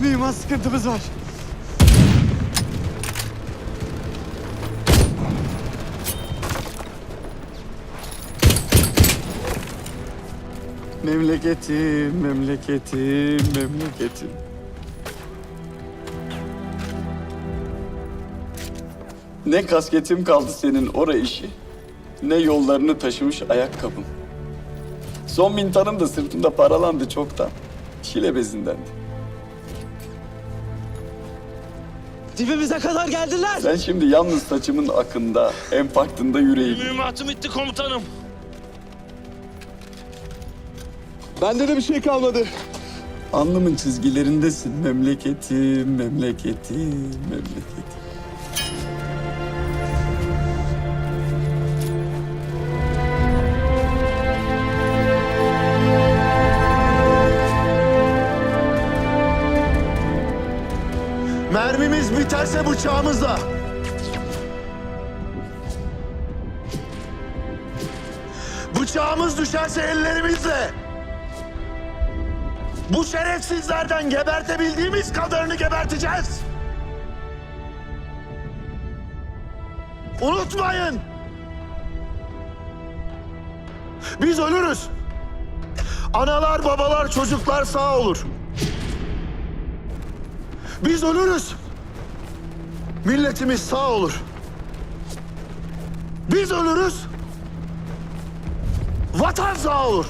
Mühimmat sıkıntımız var. Memleketim, memleketim, memleketim. Ne kasketim kaldı senin ora işi, ne yollarını taşımış ayakkabım. Son mintanım da sırtımda paralandı çoktan. Şile bezindendi. Dibimize kadar geldiler. Sen şimdi yalnız saçımın akında, empaktında yüreğim. Mühimmatım bitti komutanım. Bende de bir şey kalmadı. Alnımın çizgilerindesin memleketim, memleketim, memleketim. Biterse bıçağımızla. Bıçağımız düşerse ellerimizle. Bu şerefsizlerden gebertebildiğimiz kadarını geberteceğiz. Unutmayın. Biz ölürüz. Analar, babalar, çocuklar sağ olur. Biz ölürüz. Milletimiz sağ olur. Biz ölürüz. Vatan sağ olur.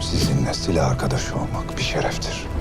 Sizinle silah arkadaşı olmak bir şereftir.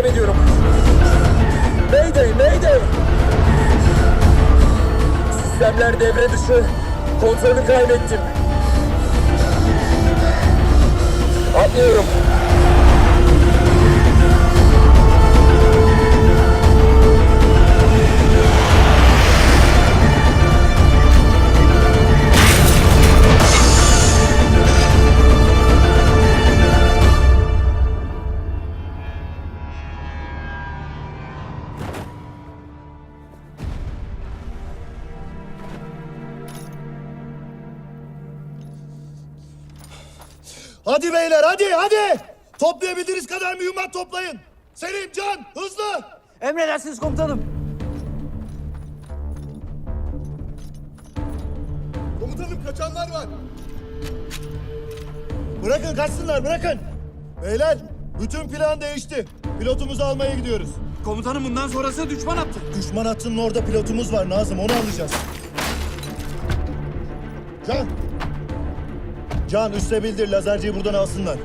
Kontrolü kaybediyorum. Mayday, mayday. Sistemler devre dışı. Kontrolü kaybettim. Atlıyorum. Hadi beyler, hadi, hadi. Toplayabildiğiniz kadar mühimmat toplayın. Selim, Can, hızlı. Emredersiniz komutanım. Komutanım kaçanlar var. Bırakın kaçsınlar bırakın. Beyler bütün plan değişti. Pilotumuzu almaya gidiyoruz. Komutanım bundan sonrası düşman attı. Düşman hattının orada pilotumuz var Nazım onu alacağız. Can. Can üste bildir lazerciyi buradan alsınlar.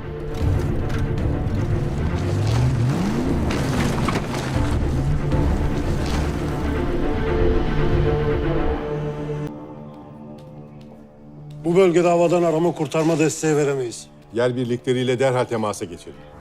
Bu bölgede havadan arama kurtarma desteği veremeyiz. Yer birlikleriyle derhal temasa geçelim.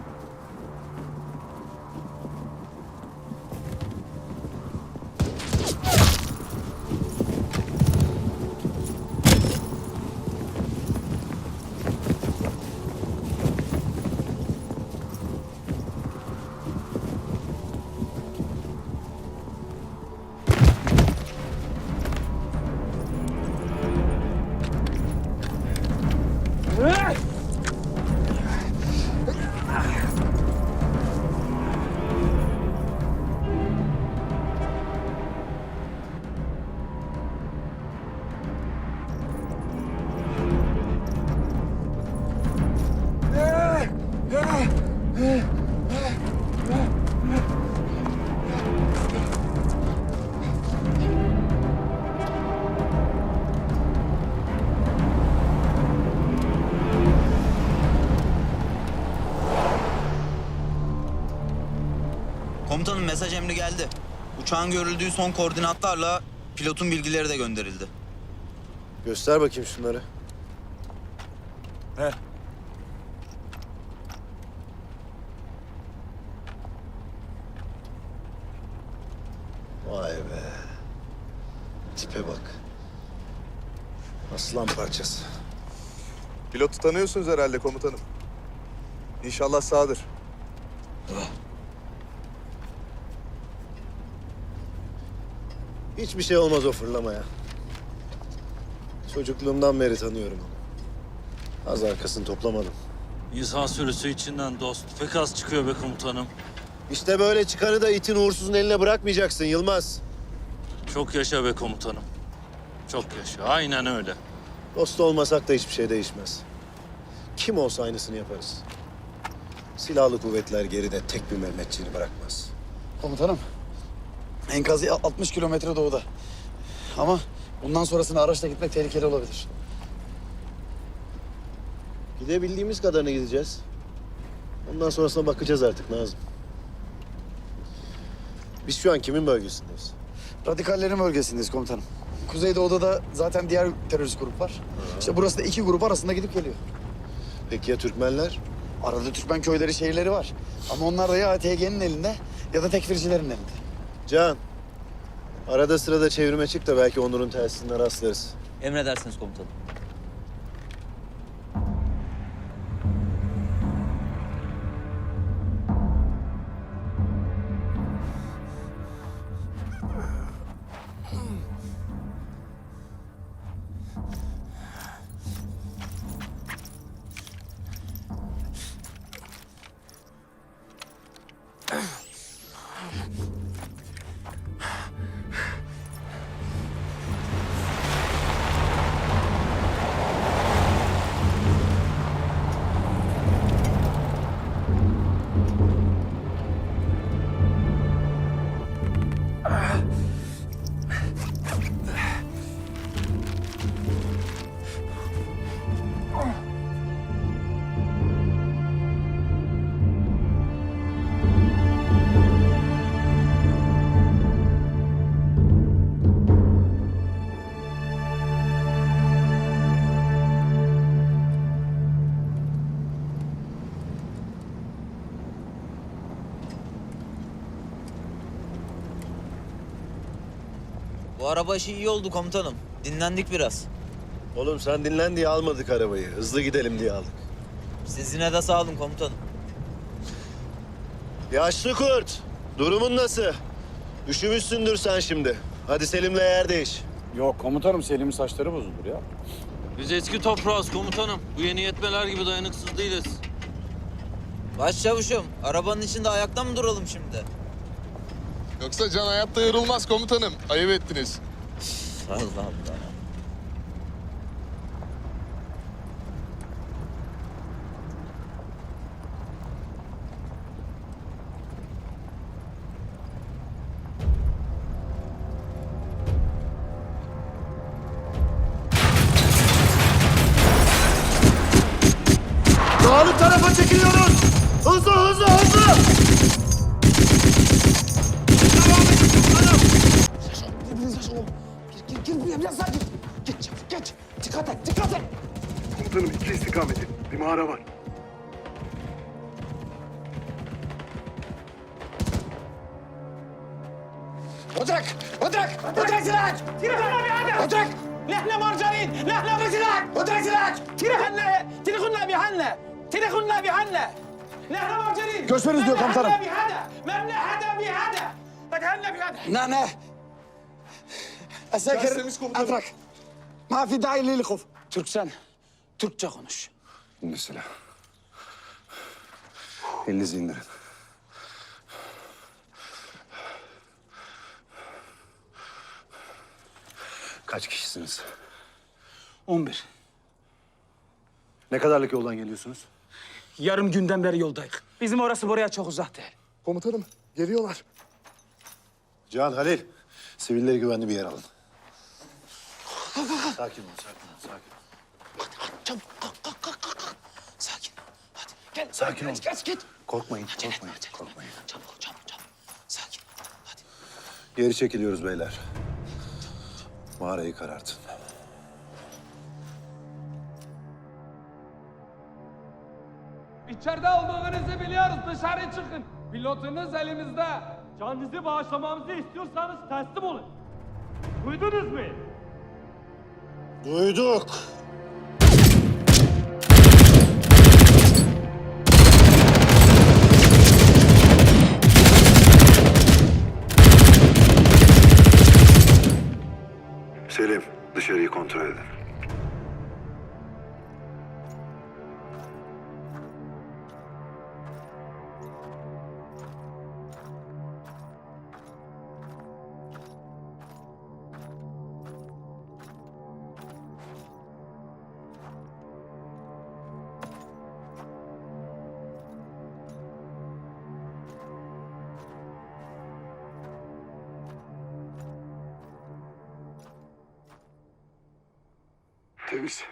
Komutanım mesaj emri geldi. Uçağın görüldüğü son koordinatlarla pilotun bilgileri de gönderildi. Göster bakayım şunları. Tanıyorsunuz herhalde komutanım. İnşallah sağdır. Hiçbir şey olmaz o fırlamaya. Çocukluğumdan beri tanıyorum onu. Az arkasını toplamadım. İnsan sürüsü içinden dost pek az çıkıyor be komutanım. İşte böyle çıkanı da itin uğursuzun eline bırakmayacaksın Yılmaz. Çok yaşa be komutanım. Çok yaşa. Aynen öyle. Dost olmasak da hiçbir şey değişmez. Kim olsa aynısını yaparız. Silahlı kuvvetler geride tek bir Mehmetçiğini bırakmaz. Komutanım. Enkazı 60 kilometre doğuda. Ama bundan sonrasını araçla gitmek tehlikeli olabilir. Gidebildiğimiz kadarına gideceğiz. Ondan sonrasına bakacağız artık Nazım. Biz şu an kimin bölgesindeyiz? Radikallerin bölgesindeyiz komutanım. Kuzeydoğu'da da zaten diğer terörist grup var. İşte burası da iki grup arasında gidip geliyor. Peki ya Türkmenler? Arada Türkmen köyleri, şehirleri var. Ama onlar da ya ATG'nin elinde ya da tekfircilerin elinde. Can, arada sırada çevirme çık da belki Onur'un telsizine rastlarız. Emredersiniz komutanım. Araba işi iyi oldu komutanım. Dinlendik biraz. Oğlum sen dinlen diye almadık arabayı. Hızlı gidelim diye aldık. Siz yine de sağ olun komutanım. Yaşlı kurt, durumun nasıl? Üşümüşsündür sen şimdi. Hadi Selim'le yer değiş. Yok komutanım Selim'in saçları bozulur ya. Biz eski toprağız komutanım. Bu yeni yetmeler gibi dayanıksız değiliz. Başçavuşum, arabanın içinde ayakta mı duralım şimdi? Yoksa can hayatta yorulmaz komutanım. Ayıp ettiniz. Allah Allah. Dağlık ودرك ودرك ودرك سلاح تيري خلنا ودرك نحن مرجانين نحن بسلاح ودرك سلاح تيري خلنا تيري خلنا بهنا تيري خلنا بهنا نحن مرجانين Göçmeniz diyor komutanım. هذا بهذا تكهنا بهذا نانا أساكر komutanım. أترك. ما في داعي للخوف Türksen, Türkçe konuş. İndir silah. Elinizi indirin. Kaç kişisiniz? 11 Ne kadarlık yoldan geliyorsunuz? Yarım günden beri yoldayız. Bizim orası buraya çok uzak değil. Komutanım geliyorlar. Can, Halil, sivilleri güvenli bir yer alın. Sakin ol, sakin ol, sakin ol. Çabuk kalk kalk kalk kalk. Sakin. Hadi gel. Sakin ol. Geç geç geç. Korkmayın, Acele etme korkmayın, acele etme. korkmayın. Çabuk çabuk çabuk. Sakin. Geri çekiliyoruz beyler. Mağarayı karartın. İçeride olduğunuzu biliyoruz. Dışarı çıkın. Pilotunuz elimizde. Canınızı bağışlamamızı istiyorsanız teslim olun. Duydunuz mu? Duyduk. Selim, dışarıyı kontrol edin. Temiz.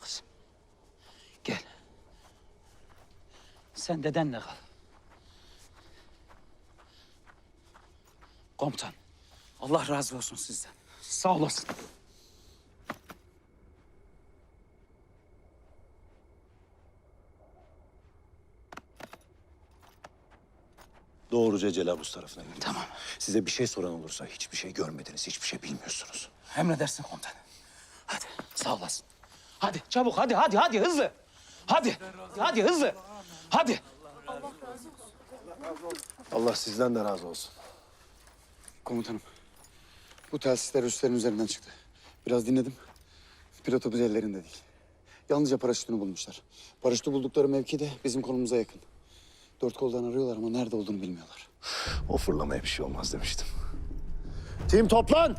Kızım. Gel. Sen dedenle kal. Komutan. Allah razı olsun sizden. Sağ olasın. Doğruca Celabuz tarafına gidin. Tamam. Size bir şey soran olursa hiçbir şey görmediniz, hiçbir şey bilmiyorsunuz. Emredersin komutan. Hadi sağ olasın. Hadi çabuk hadi hadi hadi hızlı. Hadi. Hadi hızlı. Hadi. Allah sizden de razı olsun. Komutanım. Bu telsizler üslerin üzerinden çıktı. Biraz dinledim. Pilotobüs ellerinde değil. Yalnızca paraşütünü bulmuşlar. Paraşütü buldukları mevki de bizim konumuza yakın. Dört koldan arıyorlar ama nerede olduğunu bilmiyorlar. O fırlamaya bir şey olmaz demiştim. Tim toplan!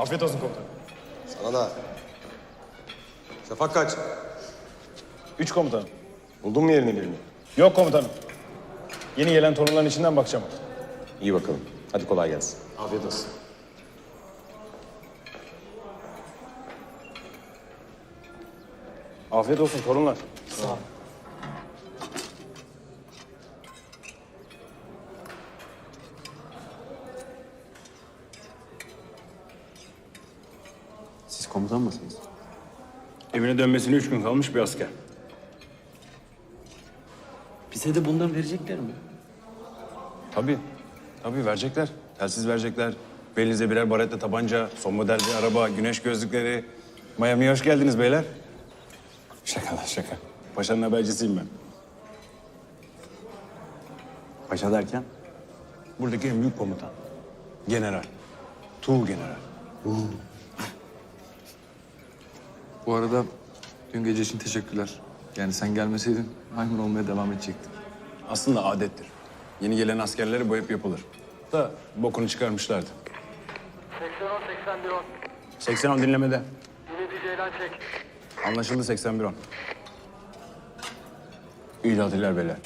Afiyet olsun komutanım. Sana da. Şafak kaç? Üç komutanım. Buldun mu yerini birini? Yok komutanım. Yeni gelen torunların içinden bakacağım. İyi bakalım. Hadi kolay gelsin. Afiyet olsun. Afiyet olsun torunlar. Sağ ol. Komutan mısınız? Evine dönmesine üç gün kalmış bir asker. Bize de bundan verecekler mi? Tabii. Tabii verecekler. Telsiz verecekler. Belinize birer baretle tabanca, son model bir araba, güneş gözlükleri. Miami'ye hoş geldiniz beyler. Şaka lan şaka. Paşanın habercisiyim ben. Paşa derken? Buradaki en büyük komutan. General. Tuğ General. Bu arada dün gece için teşekkürler. Yani sen gelmeseydin maymun olmaya devam edecektim. Aslında adettir. Yeni gelen askerlere bu hep yapılır. Da bokunu çıkarmışlardı. 80 10 dinlemede. Anlaşıldı 81 10. İyi tatiller beyler.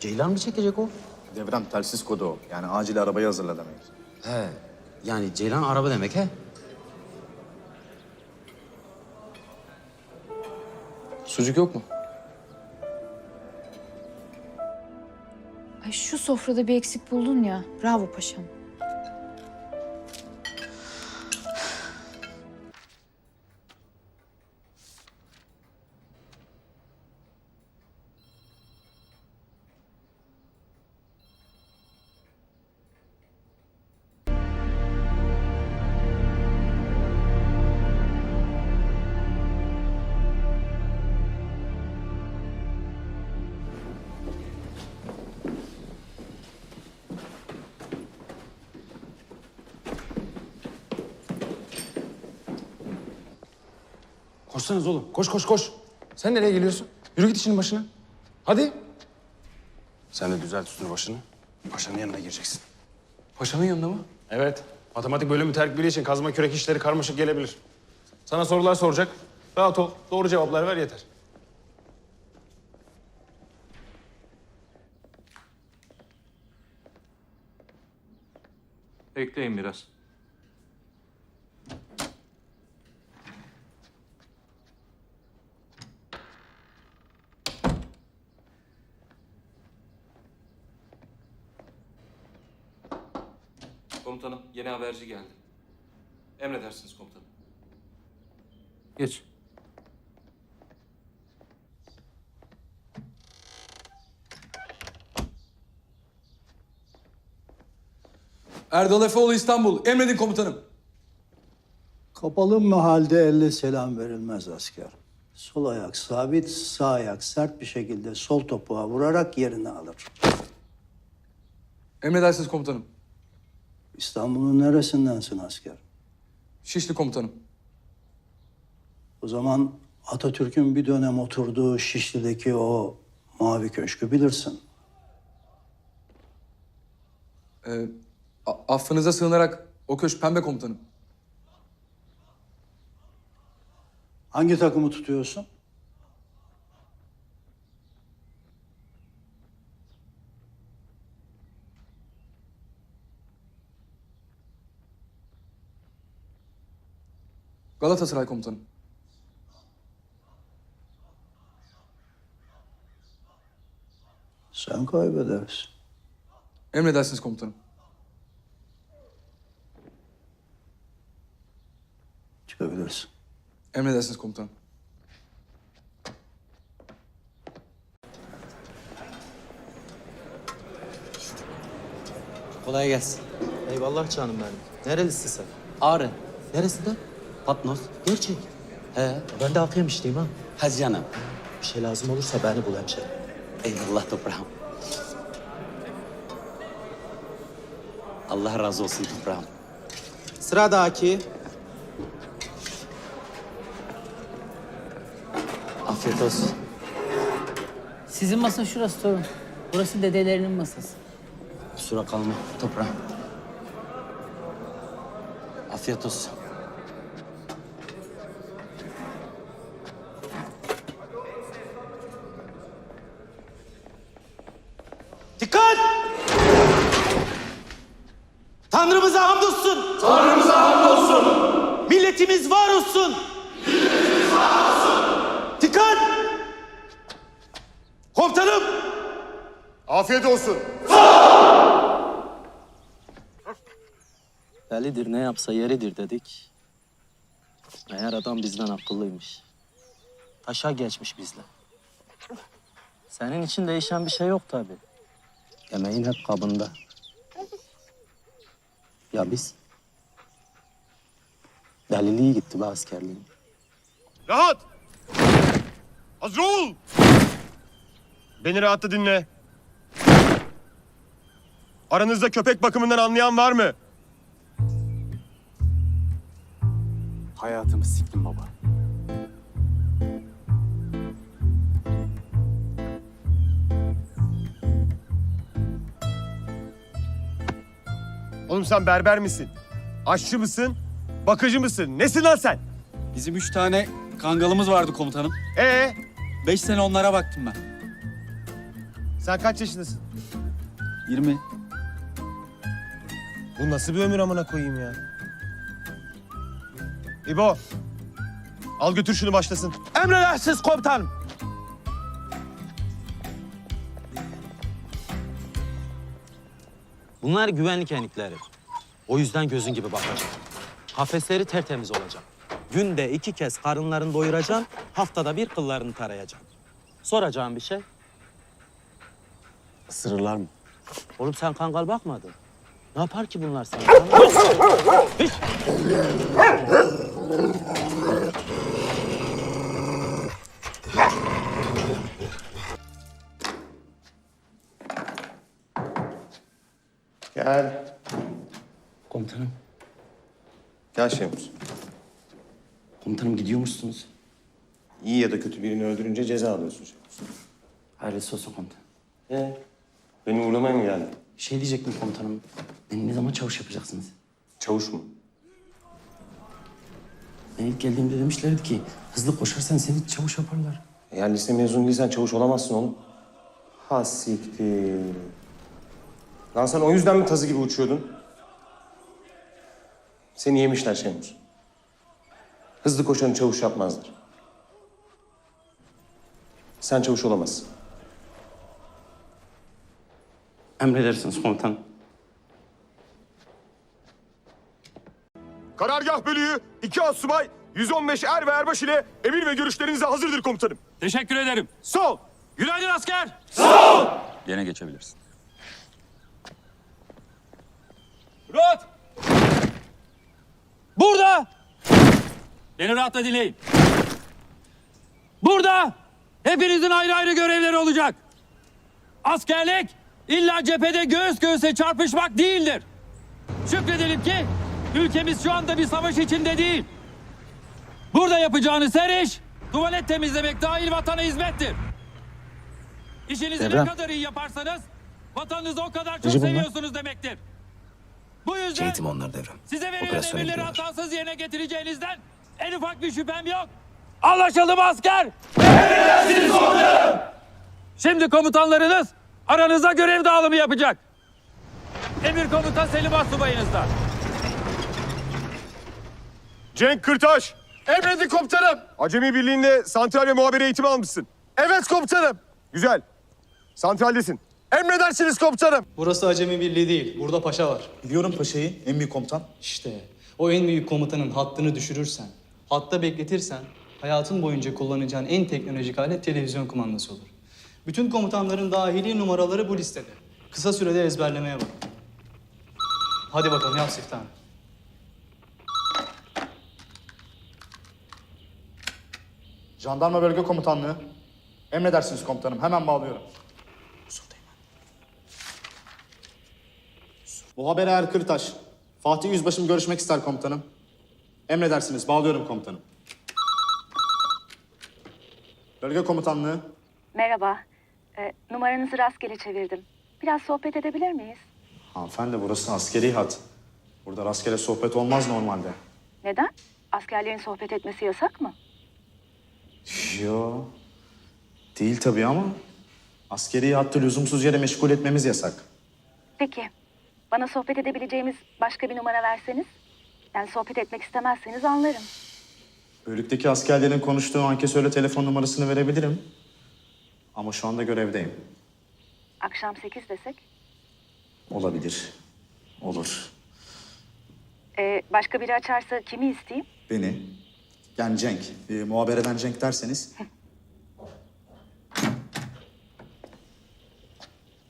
Ceylan mı çekecek o? Devrem telsiz kodu o. Yani acil arabayı hazırla demek. He. Yani Ceylan araba demek he? Sucuk yok mu? Ay şu sofrada bir eksik buldun ya. Bravo paşam. Koşsanız oğlum. Koş koş koş. Sen nereye geliyorsun? Yürü git işinin başına. Hadi. Sen de düzelt üstünü başını. Paşanın yanına gireceksin. Paşanın yanında mı? Evet. Matematik bölümü terk biri için kazma kürek işleri karmaşık gelebilir. Sana sorular soracak. Rahat ol. Doğru cevaplar ver yeter. Ekleyin biraz. Komutanım yeni haberci geldi. Emredersiniz komutanım. Geç. Erdal Efeoğlu İstanbul. Emredin komutanım. Kapalı mahalde elle selam verilmez asker. Sol ayak sabit, sağ ayak sert bir şekilde sol topuğa vurarak yerini alır. Emredersiniz komutanım. İstanbul'un neresindensin asker? Şişli komutanım. O zaman Atatürk'ün bir dönem oturduğu Şişli'deki o mavi köşkü bilirsin. Ee, affınıza sığınarak o köşk pembe komutanım. Hangi takımı tutuyorsun? Galatasaray komutanım. Sen kaybedersin. Emredersiniz komutanım. Çıkabilirsin. Emredersiniz komutanım. Kolay gelsin. Eyvallah canım benim. Nerelisin sen? Ağrı. Neresinden? Patnos. Gerçek. He, ben de Akıyamışlıyım ha. Hadi canım. Bir şey lazım olursa beni bul hemşerim. Eyvallah toprağım. Allah razı olsun toprağım. Sıradaki. Afiyet olsun. Sizin masa şurası torun. Burası dedelerinin masası. Kusura kalma toprağım. Afiyet olsun. Dikkat! Tanrımıza hamdolsun. Tanrımıza hamdolsun. Milletimiz var olsun. Milletimiz var olsun. Dikkat! Komutanım! Afiyet olsun. Delidir ne yapsa yeridir dedik. Meğer adam bizden akıllıymış. Taşa geçmiş bizle. Senin için değişen bir şey yok tabii. Emeğin hep kabında. Ya biz? Deliliği gitti be askerliğin. Rahat. Hazır ol. Beni rahatla dinle. Aranızda köpek bakımından anlayan var mı? Hayatımı siktim baba. Oğlum sen berber misin? Aşçı mısın? Bakıcı mısın? Nesin lan sen? Bizim üç tane kangalımız vardı komutanım. Ee, Beş sene onlara baktım ben. sen kaç yaşındasın? 20. Bu nasıl bir ömür amına koyayım ya? İbo. Al götür şunu başlasın. Emredersiniz komutanım. Bunlar güvenlik enikleri. O yüzden gözün gibi bakacak. Kafesleri tertemiz olacak. Günde iki kez karınlarını doyuracaksın, haftada bir kıllarını tarayacaksın. Soracağım bir şey. Isırırlar mı? Oğlum sen kangal bakmadın. Ne yapar ki bunlar sana? Hiç. Gel. Komutanım, Gel Şemus. komutanım gidiyormuşsunuz. İyi ya da kötü birini öldürünce ceza alıyorsun. Hayırlısı olsun komutanım. Ee, beni uğurlamaya mı geldin? Şey diyecektim komutanım. Beni ne zaman çavuş yapacaksınız? Çavuş mu? Ben ilk geldiğimde demişlerdi ki hızlı koşarsan seni çavuş yaparlar. Eğer lise mezunu değilsen çavuş olamazsın oğlum. Ha siktir. Lan sen o yüzden mi tazı gibi uçuyordun? Seni yemişler Şemuz. Hızlı koşanı çavuş yapmazlar. Sen çavuş olamazsın. Emredersiniz komutanım. Karargah bölüğü, iki asubay, 115 er ve erbaş ile emir ve görüşlerinize hazırdır komutanım. Teşekkür ederim. Sol! Günaydın asker. Yine geçebilirsin. Rahat. Burada. Beni rahatla dinleyin. Burada hepinizin ayrı ayrı görevleri olacak. Askerlik illa cephede göğüs göğüse çarpışmak değildir. Şükredelim ki ülkemiz şu anda bir savaş içinde değil. Burada yapacağınız her iş tuvalet temizlemek dahil vatana hizmettir. İşinizi Devrem. ne kadar iyi yaparsanız vatanınızı o kadar çok Recep bunlar. seviyorsunuz demektir. Bu yüzden Eğitim onlar devrem. size verilen Operasyona emirleri gidiyorlar. hatasız yerine getireceğinizden en ufak bir şüphem yok. Anlaşıldı mı asker? Şimdi komutanlarınız aranızda görev dağılımı yapacak. Emir komuta Selim Asubayınızda. Cenk Kırtaş. Emredin komutanım. Acemi Birliği'nde santral ve muhabere eğitimi almışsın. Evet komutanım. Güzel. Santraldesin. Emredersiniz komutanım. Burası Acemi Birliği değil. Burada paşa var. Biliyorum paşayı, en büyük komutan. İşte o en büyük komutanın hattını düşürürsen, hatta bekletirsen hayatın boyunca kullanacağın en teknolojik alet televizyon kumandası olur. Bütün komutanların dahili numaraları bu listede. Kısa sürede ezberlemeye bak. Hadi bakalım yap siftahını. Jandarma Bölge Komutanlığı. Emredersiniz komutanım, hemen bağlıyorum. Bu habere Er Kırtaş. Fatih Yüzbaşım görüşmek ister komutanım. Emredersiniz, bağlıyorum komutanım. Bölge Komutanlığı. Merhaba. Ee, numaranızı rastgele çevirdim. Biraz sohbet edebilir miyiz? Hanımefendi burası askeri hat. Burada rastgele sohbet olmaz normalde. Neden? Askerlerin sohbet etmesi yasak mı? Yo. Değil tabii ama askeri hattı lüzumsuz yere meşgul etmemiz yasak. Peki. Bana sohbet edebileceğimiz başka bir numara verseniz. Yani sohbet etmek istemezseniz anlarım. Bölükteki askerlerin konuştuğu ankesörle telefon numarasını verebilirim. Ama şu anda görevdeyim. Akşam sekiz desek. Olabilir. Olur. Ee, başka biri açarsa kimi isteyeyim? Beni, yani Cenk, e, muhabereden Cenk derseniz...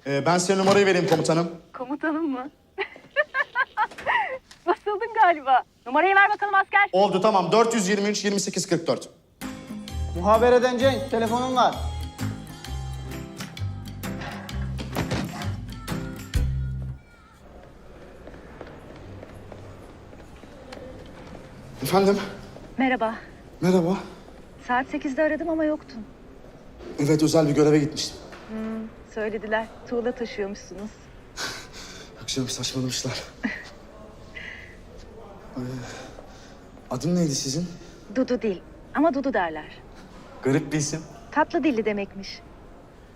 Ee, ben size numarayı vereyim komutanım. Komutanım mı? Basıldın galiba. Numarayı ver bakalım asker. Oldu tamam. 423 28 44. Muhabereden Cenk, telefonun var. Efendim? Merhaba. Merhaba. Saat sekizde aradım ama yoktun. Evet özel bir göreve gitmiştim. Hmm, söylediler. Tuğla taşıyormuşsunuz. Akşam saçmalamışlar. Ee, adın neydi sizin? Dudu değil ama Dudu derler. Garip bir isim. Tatlı dilli demekmiş.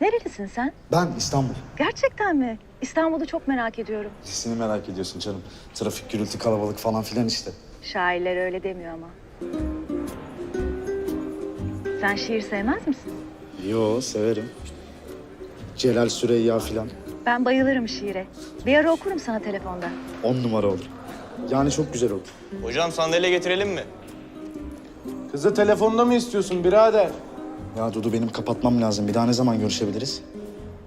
Nerelisin sen? Ben İstanbul. Gerçekten mi? İstanbul'u çok merak ediyorum. Seni merak ediyorsun canım. Trafik, gürültü, kalabalık falan filan işte. Şairler öyle demiyor ama. Sen şiir sevmez misin? Yo severim. Celal Süreyya filan. Ben bayılırım şiire. Bir ara okurum sana telefonda. On numara olur. Yani çok güzel olur. Hocam sandalye getirelim mi? Kızı telefonda mı istiyorsun birader? Ya Dudu benim kapatmam lazım. Bir daha ne zaman görüşebiliriz?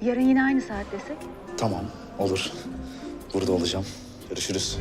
Yarın yine aynı saat desek. Tamam olur. Burada olacağım. Görüşürüz.